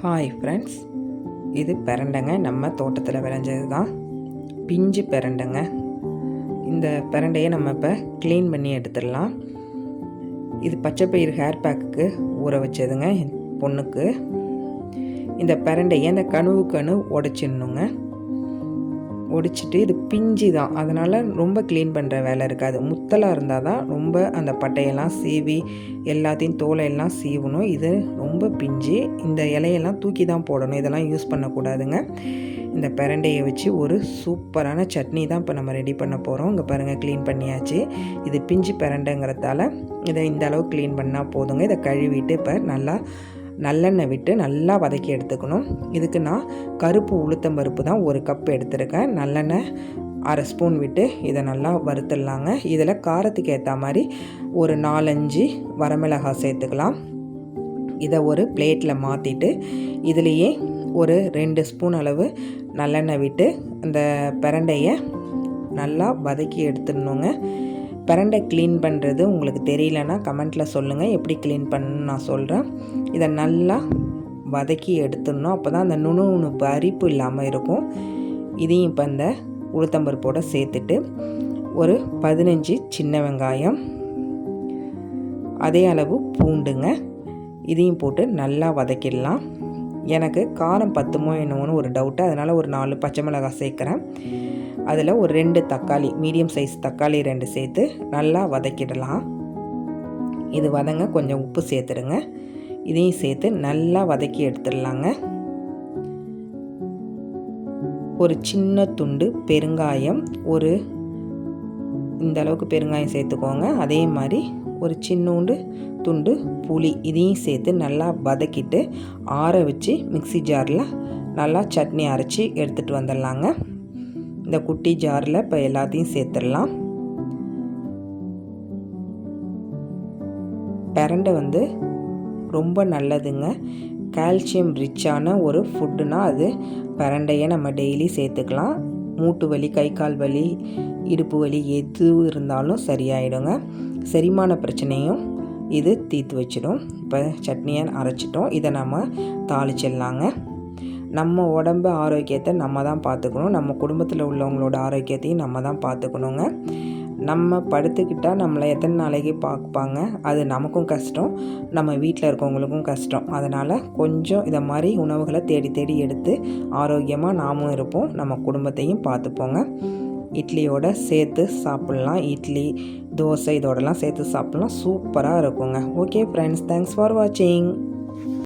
Hi friends இது பிரண்டைங்க. நம்ம தோட்டத்தில் விளைஞ்சது தான் பிஞ்சு பிரண்டைங்க. இந்த பிரண்டையை நம்ம இப்போ க்ளீன் பண்ணி எடுத்துடலாம். இது பச்சை பயிர் ஹேர் பேக்குக்கு ஊற வச்சதுங்க என் பொண்ணுக்கு. இந்த பிரண்டையை இந்த கனவு கணு உடச்சிடணுங்க. ஒடிச்சிட்டு இது பிஞ்சு தான். அதனால் ரொம்ப க்ளீன் பண்ணுற வேலை இருக்காது. முத்தலாக இருந்தால் தான் ரொம்ப அந்த பட்டையெல்லாம் சீவி எல்லாத்தையும் தோலையெல்லாம் சீவணும். இது ரொம்ப பிஞ்சு. இந்த இலையெல்லாம் தூக்கி தான் போடணும். இதெல்லாம் யூஸ் பண்ணக்கூடாதுங்க. இந்த பிரண்டையை வச்சு ஒரு சூப்பரான சட்னி தான் இப்போ நம்ம ரெடி பண்ண போகிறோம் இங்கே பாருங்கள் க்ளீன் பண்ணியாச்சு. இது பிஞ்சு பிரண்டைங்கிறதால இதை இந்த அளவு க்ளீன் பண்ணால் போதுங்க. இதை கழுவிட்டு இப்போ நல்லா நல்லெண்ணெய் விட்டு நல்லா வதக்கி எடுத்துக்கணும். இதுக்கு நான் கருப்பு உளுத்தம் பருப்பு தான் ஒரு கப் எடுத்திருக்கேன். நல்லெண்ணெய் அரை ஸ்பூன் விட்டு இதை நல்லா வறுத்துடலாங்க. இதில் காரத்துக்கு ஏற்ற மாதிரி ஒரு நாலஞ்சு வரமிளகாய் சேர்த்துக்கலாம். இதை ஒரு பிளேட்டில் மாற்றிட்டு இதுலேயே ஒரு ரெண்டு ஸ்பூன் அளவு நல்லெண்ணெய் விட்டு அந்த பிரண்டையை நல்லா வதக்கி எடுத்துடணுங்க. பிரண்டை க்ளீன் பண்ணுறது உங்களுக்கு தெரியலன்னா கமெண்ட்டில் சொல்லுங்கள் எப்படி க்ளீன் பண்ணணும்னு நான் சொல்கிறேன் இதை நல்லா வதக்கி எடுத்துடணும். அப்போ தான் அந்த நுணு நுணுப்பு அரிப்பு இல்லாமல் இருக்கும். இதையும் இப்போ இந்த உளுத்தம்பருப்போடு சேர்த்துட்டு ஒரு பதினஞ்சு சின்ன வெங்காயம் அதே அளவு பூண்டுங்க. இதையும் போட்டு நல்லா வதக்கிடலாம். எனக்கு காரம் பத்துமோ என்னமோன்னு ஒரு டவுட்டு அதனால் ஒரு நாலு பச்சை மிளகாய் சேர்க்குறேன். அதில் ஒரு ரெண்டு தக்காளி மீடியம் சைஸ் தக்காளி ரெண்டு சேர்த்து நல்லா வதக்கிடலாம். இது வதங்க கொஞ்சம் உப்பு சேர்த்துடுங்க. இதையும் சேர்த்து நல்லா வதக்கி எடுத்துடலாங்க. ஒரு சின்ன துண்டு பெருங்காயம் ஒரு இந்த அளவுக்கு பெருங்காயம் சேர்த்துக்கோங்க. அதே மாதிரி ஒரு சின்னூண்டு துண்டு புளி இதையும் சேர்த்து நல்லா வதக்கிட்டு ஆற வச்சு மிக்சி ஜாரில் நல்லா சட்னி அரைச்சி எடுத்துகிட்டு வந்துடலாங்க. இந்த குட்டி ஜாரில் இப்போ எல்லாத்தையும் சேர்த்துடலாம். பிரண்டை வந்து ரொம்ப நல்லதுங்க. கால்சியம் ரிச்சான ஒரு ஃபுட்டுனா அது பிரண்டையை நம்ம டெய்லி சேர்த்துக்கலாம். மூட்டு வலி கை கால் வலி இடுப்பு வலி எது இருந்தாலும் சரியாயிடுங்க. செரிமான பிரச்சனையும் இது தீர்த்து வச்சிடும். இப்போ சட்னியை அரைச்சிட்டோம். இதை நம்ம தாளிச்சிடலாங்க. நம்ம உடம்பு ஆரோக்கியத்தை நம்ம தான் பார்த்துக்கணும். நம்ம குடும்பத்தில் உள்ளவங்களோட ஆரோக்கியத்தையும் நம்ம தான் பார்த்துக்கணுங்க. நம்ம படுத்துக்கிட்டால் நம்மளை எத்தனை நாளைக்கு பார்ப்பாங்க? அது நமக்கும் கஷ்டம். நம்ம வீட்டில் இருக்கவங்களுக்கும் கஷ்டம். அதனால் கொஞ்சம் இதை மாதிரி உணவுகளை தேடி தேடி எடுத்து ஆரோக்கியமாக நாமும் இருப்போம். நம்ம குடும்பத்தையும் பார்த்துப்போங்க. இட்லியோட சேர்த்து சாப்பிட்லாம். இட்லி தோசை இதோடலாம் சேர்த்து சாப்பிட்லாம். சூப்பராக இருக்குங்க. ஓகே ஃப்ரெண்ட்ஸ் தேங்க்ஸ் ஃபார் வாட்சிங்